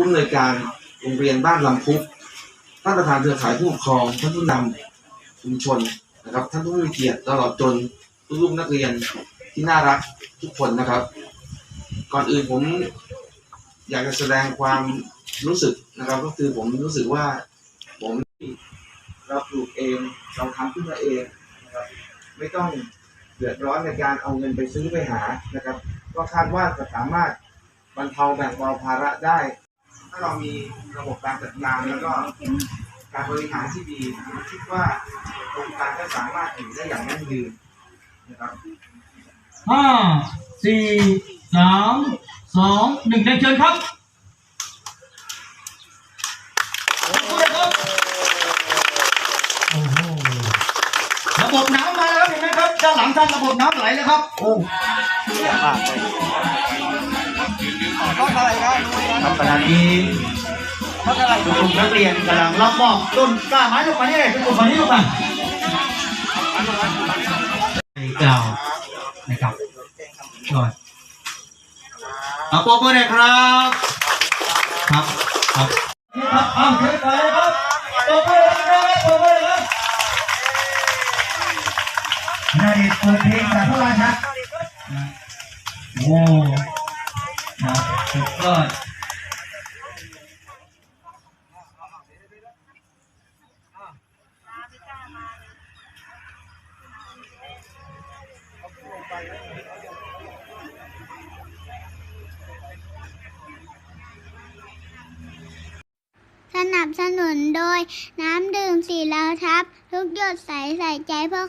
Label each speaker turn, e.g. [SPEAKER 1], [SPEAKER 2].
[SPEAKER 1] ผู้อำนวยการโรงเรียนบ้านลำพุกท่านประธานเครือข่ายผู้ปกครองท่านผู้นำชุมชนนะครับ ท่านผู้มีเกียรติตลอดจนลูกนักเรียนที่น่ารักทุกคนนะครับ ก่อนอื่นผมอยากจะแสดงความรู้สึกนะครับ ก็คือผมรู้สึกว่าผมเราปลูกเองเราทำขึ้นมาเองนะครับ ไม่ต้องเดือดร้อนในการเอาเงินไปซื้อไปหานะครับ ก็คาดว่าจะสามารถบรรเทาแบ่งเบาภาระได้ ถ้าเรามีระบบการจัดการแล้วก็การบริหารที่ดีผมคิดว่าโครงการก็สามารถอยู่ได้อย่างยั่งยืนนะครับ
[SPEAKER 2] ห้าสี่สามสองหนึ่งเรียนเชิญครับโอ้โหระบบน้ำมาแล้วเห็นไหมครับด้านหลังท่านระบบน้ำไหลเลยครับ โอ้
[SPEAKER 3] ต้องอะไร ครับ
[SPEAKER 2] ครับขณะนี้กลุ่มนักเรียนกำลังรับมอบต้นกล้าไม้ลงมานี่เลยทุกคนมานี่ลงมาเก่านะครับก่อนเอาโปรโมทเลยครับ ครับครับครับเอาเชิญไปเลยครับโปรโมทเลยครับโปรโมทเลยครับนายเปิดเพลงจากพวกเราครับโอ้นะ สุดยอด
[SPEAKER 4] สนับสนุนโดยน้ำดื่มสีเหลาทับ ทุกหยดใสใส่ใจเพื่อ